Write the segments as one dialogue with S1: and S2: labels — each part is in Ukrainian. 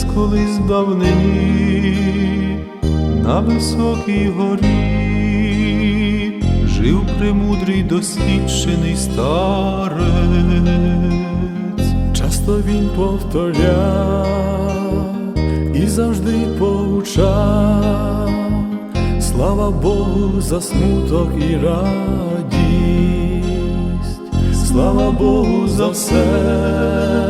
S1: десь колись давнині на високій горі жив премудрий досвідчений старець.
S2: Часто він повторяв і завжди поучав, слава Богу за смуток і радість, слава Богу за все,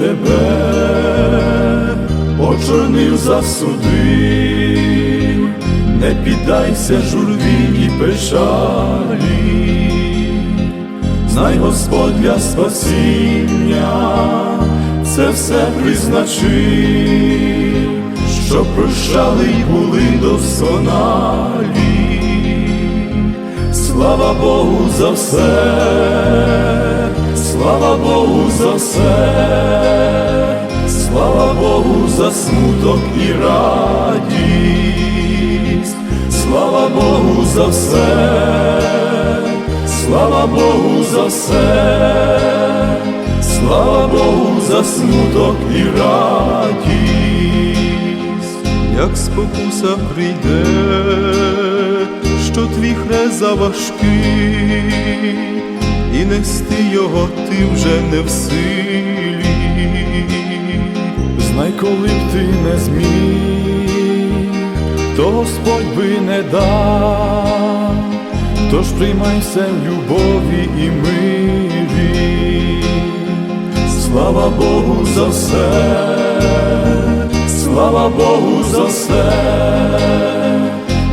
S2: Тебе очорнив засудив, не піддайся журві і печалі, знай Господь для спасіння це все призначив, щоб прощали й були досконалі. Слава Богу за все, слава Богу за все, слава Богу за смуток і радість, слава Богу за все, слава Богу за все, слава Богу за смуток і радість.
S1: як спокуса прийде, що твій хрест заважкий, і нести його ти вже не в силі.
S2: Знай, коли б ти не зміг, то Господь би не дав, тож приймайся в любові і мирі. Слава Богу за все, слава Богу за все,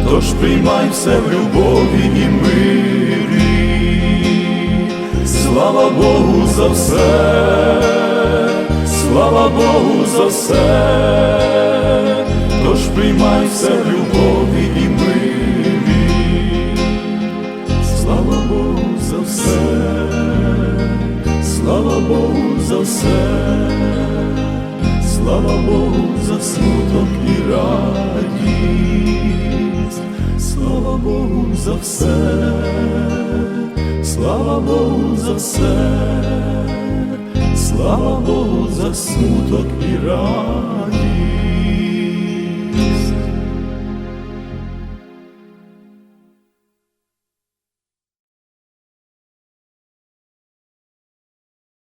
S2: тож приймай все в любові і мирі. Слава Богу за все, слава Богу за все, тож приймай все в любові і мирі. Слава Богу за все, слава Богу за все, слава Богу за смуток і радість, слава Богу за все, слава Богу за все, слава Богу за смуток і радість.